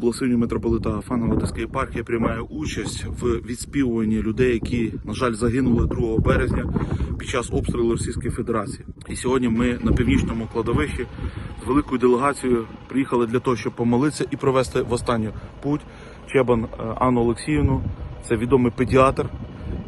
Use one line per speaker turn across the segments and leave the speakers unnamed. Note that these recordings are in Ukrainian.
Благословення митрополита Афана Латиська єпархія приймає участь в відспівуванні людей, які, на жаль, загинули 2 березня під час обстрілу Російської Федерації. І сьогодні ми на північному кладовищі з великою делегацією приїхали для того, щоб помолитися і провести в останню путь Чебан е, Анну Олексіївну. Це відомий педіатр,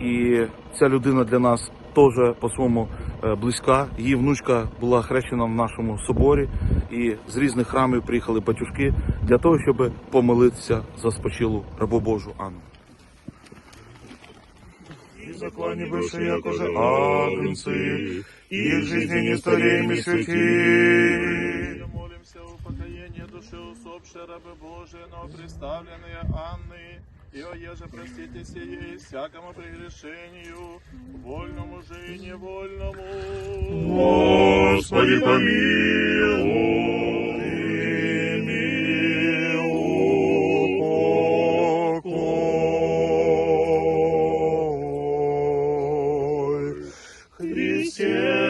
і ця людина для нас теж по своєму близька. Її внучка була хрещена в нашому соборі, і з різних храмів приїхали батюшки для того, щоб помолитися за спочилу рабу Божу Анну.
И заклане бывшие, якоже агнцы, и в жизни не стареем и святи.
Молимся о упокоении души усопшей рабы Божией, но представленные Анны, и о еже простите сие всякому прегрешению, вольному же и невольному.
Господи помилуй. Христе,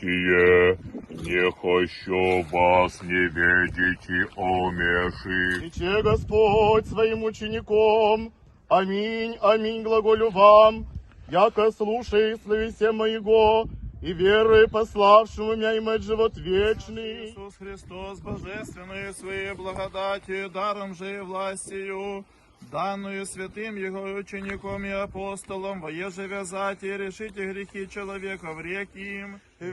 Отие, не хочу вас не видите, омеши.
Рече Господь своим учеником, аминь, аминь, глаголю вам, яко слушай словесе моего, и веруй пославшему меня иметь живот вечный. Иисус Христос, божественную своей благодатью, даром же и властью, данную святым Его учеником и апостолом, воеже вязать и решите грехи человека в реки им, Во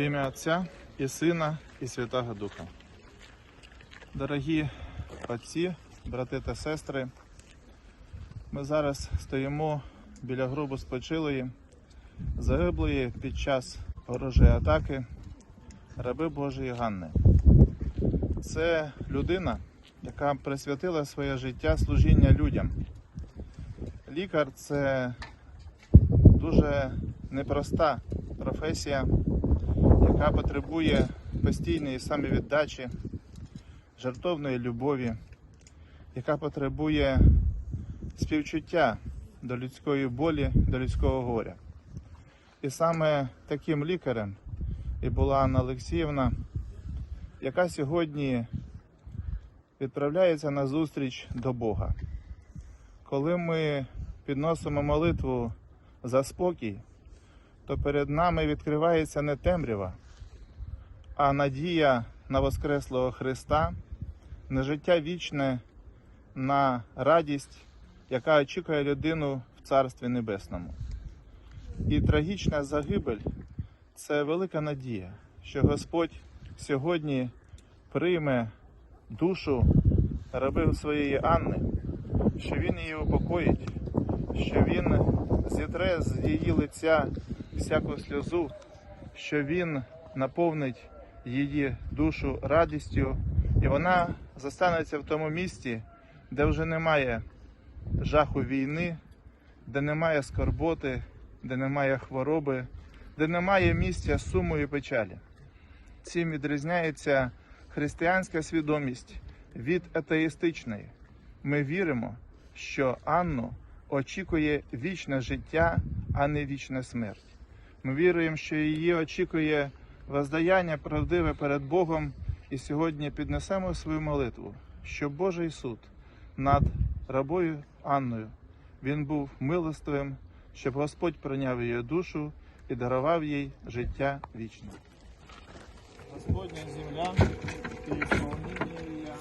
ім'я Отця і Сина, і Святого Духа. Дорогі отці, брати та сестри, ми зараз стоїмо біля гробу спочилої, загиблої під час ворожої атаки раби Божої Ганни. Це людина, яка присвятила своє життя служіння людям. Лікар це дуже непроста професія, яка потребує постійної самовіддачі, жертовної любові, яка потребує співчуття до людської болі, до людського горя. І саме таким лікарем і була Анна Олексіївна, яка сьогодні відправляється на зустріч до Бога. Коли ми підносимо молитву за спокій, то перед нами відкривається не темрява, а надія на Воскреслого Христа, на життя вічне, на радість, яка очікує людину в Царстві Небесному. І трагічна загибель це велика надія, що Господь сьогодні прийме душу раби своєї Анни, що Він її упокоїть, що Він зітре з її лиця всяку сльозу, що Він наповнить її душу радістю, і вона застанеться в тому місці, де вже немає жаху війни, де немає скорботи, де немає хвороби, де немає місця суму і печалі. Цим відрізняється християнська свідомість від атеїстичної. Ми віримо, що Анну очікує вічне життя, а не вічна смерть. Ми віруємо, що її очікує воздаяння правдиве перед Богом, і сьогодні піднесемо свою молитву, щоб Божий суд над рабою Анною він був милостивим, щоб Господь прийняв її душу і дарував їй життя вічне. Господня земля і исполнение ее,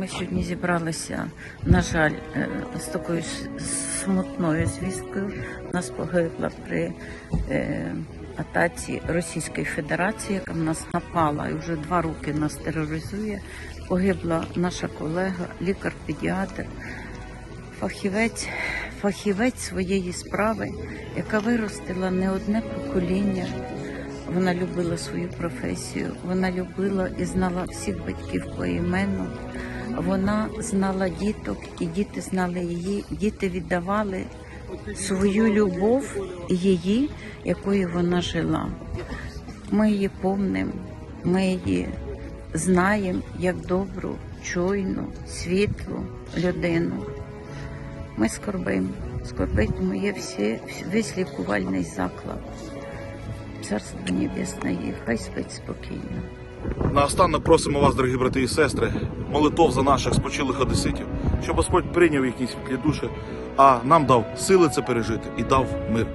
Ми сьогодні зібралися, на жаль, е, з такою смутною звісткою. Нас погибла при е, атаці Російської Федерації, яка в нас напала і вже два роки нас тероризує. Погибла наша колега, лікар-педіатр, фахівець фахівець своєї справи, яка виростила не одне покоління. Вона любила свою професію, вона любила і знала всіх батьків по поіменно. Вона знала діток, і діти знали її. Діти віддавали свою любов її, якою вона жила. Ми її помнимо, ми її знаємо як добру, чуйну, світлу людину. Ми скорбимо, скорбить моє всі, весь лікувальний заклад. Царство Небесне, хай спить спокійно.
Наостанок просимо вас, дорогі брати і сестри, молитов за наших спочилих одеситів, щоб Господь прийняв їхні світлі душі, а нам дав сили це пережити і дав мир.